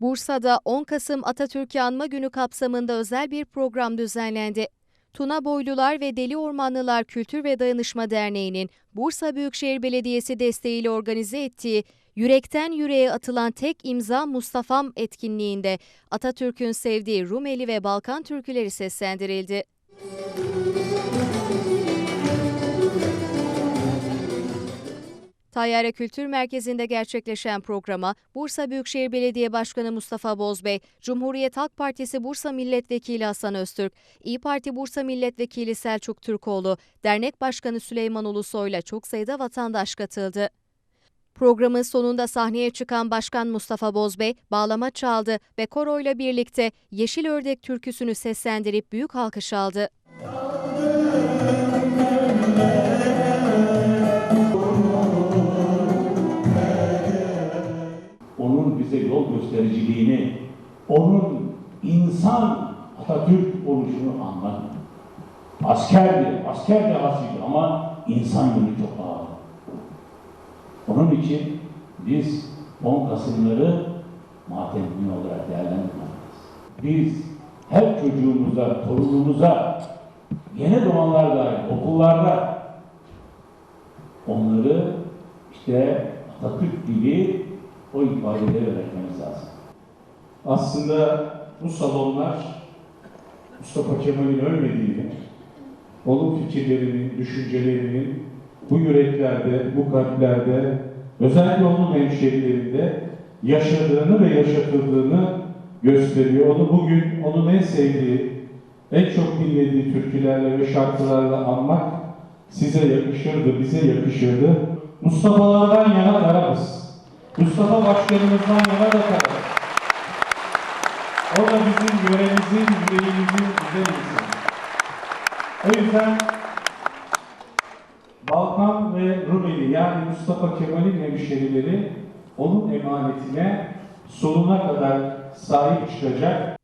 Bursa'da 10 Kasım Atatürk'ü Anma Günü kapsamında özel bir program düzenlendi. Tuna Boylular ve Deli Ormanlılar Kültür ve Dayanışma Derneği'nin Bursa Büyükşehir Belediyesi desteğiyle organize ettiği Yürekten Yüreğe Atılan Tek İmza Mustafa'm etkinliğinde Atatürk'ün sevdiği Rumeli ve Balkan türküleri seslendirildi. Tayyare Kültür Merkezi'nde gerçekleşen programa Bursa Büyükşehir Belediye Başkanı Mustafa Bozbey, Cumhuriyet Halk Partisi Bursa Milletvekili Hasan Öztürk, İyi Parti Bursa Milletvekili Selçuk Türkoğlu, Dernek Başkanı Süleyman Ulusoy'la çok sayıda vatandaş katıldı. Programın sonunda sahneye çıkan Başkan Mustafa Bozbey bağlama çaldı ve koroyla birlikte Yeşil Ördek türküsünü seslendirip büyük alkış aldı. Göstericiliğini, onun insan Atatürk oluşunu anladık. Askerdi, asker dehasıydı ama insan yönü çok ağır. Onun için biz 10 Kasımları matem günü olarak değerlendirmeliyiz. Biz her çocuğumuza, torunumuza, yeni doğanlar dahil okullarda onları işte Atatürk gibi o ifadeleri öğretmemiz lazım. Aslında bu salonlar Mustafa Kemal'in ölmediğini, onun fikirlerinin, düşüncelerinin bu yüreklerde, bu kalplerde, özellikle onun hemşehrilerinde yaşadığını ve yaşatıldığını gösteriyor. Onu bugün, onun en sevdiği, en çok dinlediği türkülerle ve şarkılarla anmak size yakışırdı, bize yakışırdı. Mustafa'lardan yana tarafız. Mustafa Başkanımızdan yana da tarafız. O da bizim yöremizin, yüreğimizin güzel insanı. O yüzden Balkan ve Rumeli yani Mustafa Kemal'in hemşerileri onun emanetine sonuna kadar sahip çıkacak